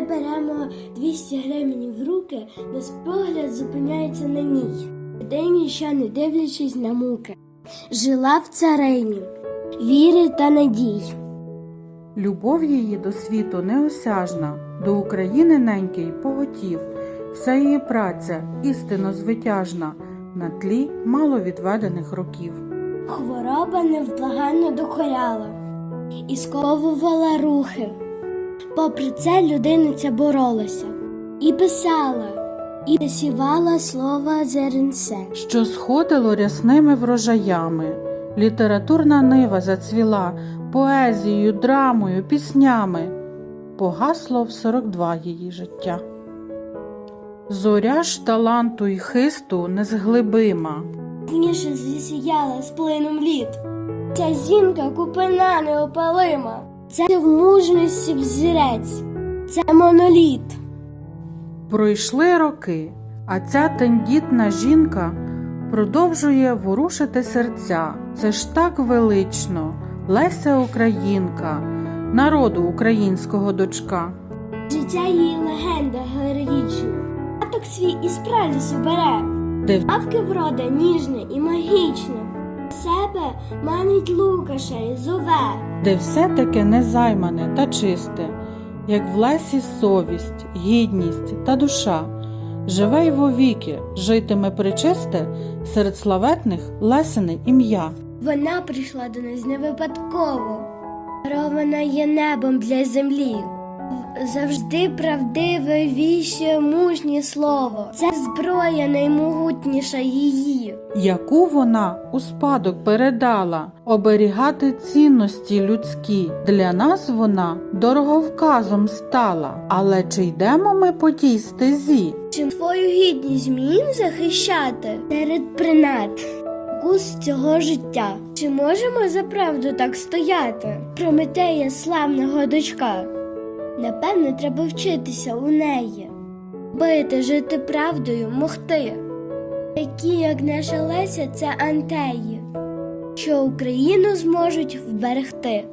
ми беремо 200 гривень в руки, наш погляд зупиняється на ній. День ще не дивлячись на муки. Жила в царині, віри та надій. Любов її до світу неосяжна, до України ненький поготів, вся її праця істинно звитяжна, на тлі мало відведених років. Хвороба невблаганно докоряла і сковувала рухи. Попри це людиниця боролася і писала, і засівала слова зеренце. що сходило рясними врожаями. Літературна нива зацвіла поезією, драмою, піснями. Погасло в 42 її життя. Зоря ж таланту й хисту незглибима. Пізніше засіяла з плином літ. Ця зінка купина неопалима. Це в мужності взірець, це моноліт. Пройшли роки, а ця тендітна жінка продовжує ворушити серця. Це ж так велично, Леся Українка, народу українського дочка. Життя її легенда героїчна. Таток свій із пралісу бере. Де Авки врода ніжне і магічне. Себе манить Лукаша і зове. де все таке незаймане та чисте, як в лесі совість, гідність та душа, живе й вовіки, житиме причисте серед славетних лесене ім'я. Вона прийшла до нас не випадково. Дарована є небом для землі. Завжди правдиве віще мужнє слово. Це зброя наймогутніша її. яку вона у спадок передала, оберігати цінності людські. Для нас вона дороговказом стала. Але чи йдемо ми по тій стезі? Чим твою гідність змін захищати серед принад кус цього життя? Чи можемо за правду так стояти? Прометея славного дочка. Напевно, треба вчитися у неї, бити, жити правдою, могти. Такі, як наша Леся, це антеї, що Україну зможуть вберегти.